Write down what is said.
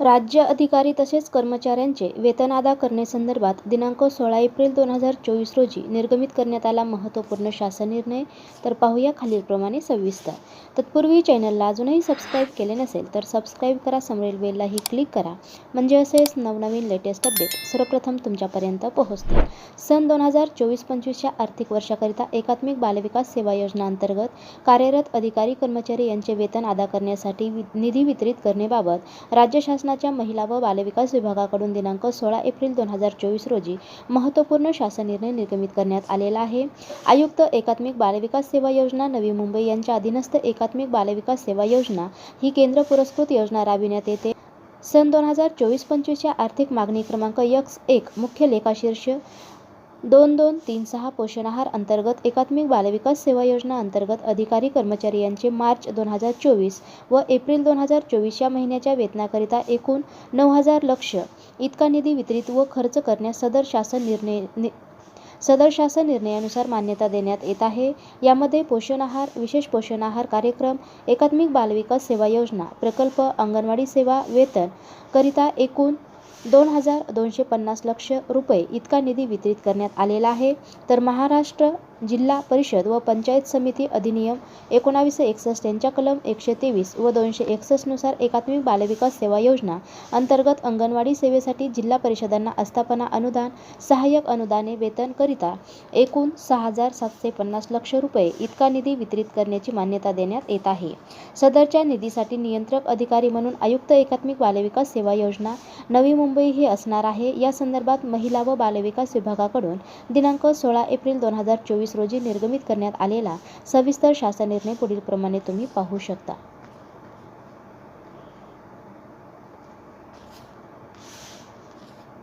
राज्य अधिकारी तसेच कर्मचाऱ्यांचे वेतन अदा करण्यासंदर्भात दिनांक सोळा एप्रिल दोन हजार चोवीस रोजी निर्गमित करण्यात आला महत्त्वपूर्ण शासन निर्णय तर पाहूया खालीलप्रमाणे सविस्तर. तत्पूर्वी चॅनलला अजूनही सबस्क्राईब केले नसेल तर सबस्क्राईब करा समोरील बेललाही क्लिक करा. म्हणजे असेच नवनवीन लेटेस्ट अपडेट सर्वप्रथम तुमच्यापर्यंत पोहोचतील. सन दोन हजार चोवीस पंचवीसच्या आर्थिक वर्षाकरिता एकात्मिक बालविकास सेवा योजना अंतर्गत कार्यरत अधिकारी कर्मचारी यांचे वेतन अदा करण्यासाठी वि- निधी वितरित करण्याबाबत राज्य शासनाच्या महिला व बालविकास विभागाकडून दिनांक सोळा एप्रिल दोन हजार चोवीस रोजी महत्त्वपूर्ण शासन निर्णय निर्गमित करण्यात आलेला आहे. आयुक्त एकात्मिक बालविकास सेवा योजना नवी मुंबई यांच्या अधीनस्थ एकात्मिक बालविकास सेवा योजना ही केंद्र पुरस्कृत योजना राबविण्यात येते. सन दोन हजार चोवीस पंचवीसच्या आर्थिक मागणी क्रमांक यक्स एक मुख्य लेखाशीर्ष दोन दोन तीन सहा पोषण आहार अंतर्गत एकात्मिक बालविकास सेवा योजना अंतर्गत अधिकारी कर्मचारी यांचे मार्च दोन हजार चोवीस व एप्रिल दोन हजार चोवीस या महिन्याच्या वेतनाकरिता एकूण नऊ हजार लक्ष इतका निधी वितरित व खर्च करण्यास सदर शासन निर्णय नि सदर शासन निर्णयानुसार मान्यता देण्यात येत आहे. यामध्ये पोषण आहार विशेष पोषण आहार कार्यक्रम एकात्मिक बालविकास सेवा योजना प्रकल्प अंगणवाडी सेवा वेतन करिता एकूण दोन हजार दोनशे पन्नास लक्ष रुपये इतका निधी वितरित करण्यात आलेला आहे. तर महाराष्ट्र जिल्हा परिषद व पंचायत समिती अधिनियम एकोणावीसशे एकसष्ट यांच्या कलम एकशे तेवीस व दोनशे एकसष्टनुसार एकात्मिक बालविकास सेवा योजना अंतर्गत अंगणवाडी सेवेसाठी जिल्हा परिषदांना आस्थापना अनुदान सहाय्यक अनुदाने वेतनकरिता एकूण सहा हजार सातशे पन्नास लक्ष रुपये इतका निधी वितरित करण्याची मान्यता देण्यात येत आहे. सदरच्या निधीसाठी नियंत्रक अधिकारी म्हणून आयुक्त एकात्मिक बालविकास सेवा योजना नवी मुंबई हे असणार आहे. या संदर्भात महिला व बालविकास विभागाकडून दिनांक सोळा एप्रिल दोन हजार चोवीस चोवीस रोजी निर्गमित करण्यात आलेला सविस्तर शासन निर्णय पुढीलप्रमाणे तुम्ही पाहू शकता.